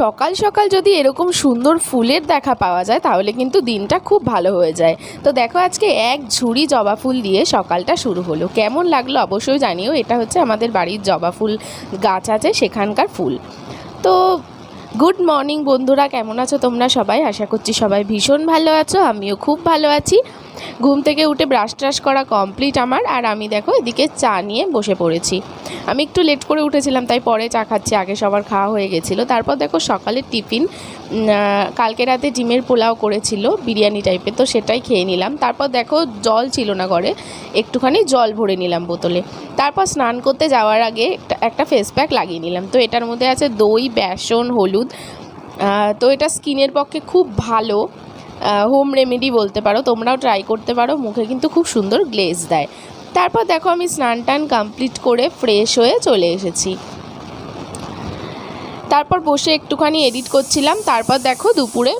সকাল সকাল যদি এরকম সুন্দর ফুলের দেখা পাওয়া যায়, তাহলে কিন্তু দিনটা খুব ভালো হয়ে যায়। তো দেখো আজকে এক ঝুড়ি জবা ফুল দিয়ে সকালটা শুরু হলো। কেমন লাগল অবশ্যই জানিও। এটা হচ্ছে আমাদের বাড়ির জবা ফুল গাছ আছে, সেখানকার ফুল। তো গুড মর্নিং বন্ধুরা, কেমন আছো তোমরা সবাই? আশা করছি সবাই ভীষণ ভালো আছো, আমিও খুব ভালো আছি। ঘুম থেকে উঠে ব্রাশ ট্রাশ করা কমপ্লিট আমার। আর আমি দেখো এদিকে চা নিয়ে বসে পড়েছি। আমি একটু লেট করে উঠেছিলাম, তাই পরে চা খাচ্ছি। আগে সবার খাওয়া হয়ে গেছিল। তারপর দেখো সকালের টিফিন কালকে রাতে ডিমের পোলাও করেছিল, বিরিয়ানি টাইপের তো সেটাই খেয়ে নিলাম। তারপর দেখো জল ছিল না ঘরে, একটুখানি জল ভরে নিলাম বোতলে। তারপর স্নান করতে যাওয়ার আগে একটা- একটা ফেস প্যাক লাগিয়ে নিলাম। তো এটার মধ্যে আছে দই, বেসন, হলুদ তো এটা স্কিনের পক্ষে খুব ভালো। হোম রেমেডি বলতে পারো, তোমরাও ট্রাই করতে পারো, মুখে কিন্তু খুব সুন্দর গ্লেজ দেয়। তারপর দেখো আমি স্নান টান কমপ্লিট করে ফ্রেশ হয়ে চলে এসেছি। তারপর বসে একটুখানি এডিট করছিলাম, তারপর দেখো দুপুরে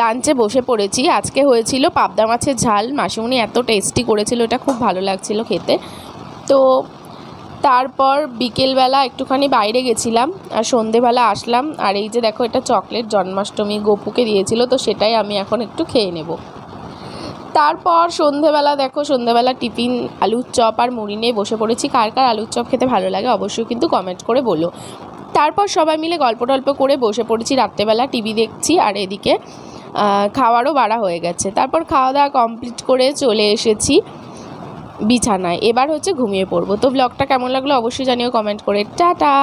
লাঞ্চে বসে পড়েছি। আজকে হয়েছিল পাবদা মাছের ঝাল, মাসিমণি এত টেস্টি করেছিল, এটা খুব ভালো লাগছিল খেতে। তো তারপর বিকেলবেলা একটুখানি বাইরে গেছিলাম, আর সন্ধেবেলা আসলাম, আর এই যে দেখো এটা চকলেট জন্মাষ্টমী গোপুকে দিয়েছিল, তো সেটাই আমি এখন একটু খেয়ে নেব। তারপর সন্ধেবেলা দেখো, সন্ধেবেলা টিফিন, আলুর চপ আর মুড়ি নিয়ে বসে পড়েছি। কার কার আলুর চপ খেতে ভালো লাগে অবশ্যই কিন্তু কমেন্ট করে বলো। তারপর সবাই মিলে গল্প টল্প করে বসে পড়েছি, রাত্রেবেলা টিভি দেখছি, আর এদিকে খাওয়ারও বাড়া হয়ে গেছে। তারপর খাওয়া দাওয়া কমপ্লিট করে চলে এসেছি। বিছানায়। এবার হচ্ছে ঘুমিয়ে পড়ব। তো ব্লগটা কেমন লাগল অবশ্যই জানিও কমেন্ট করে। টাটা!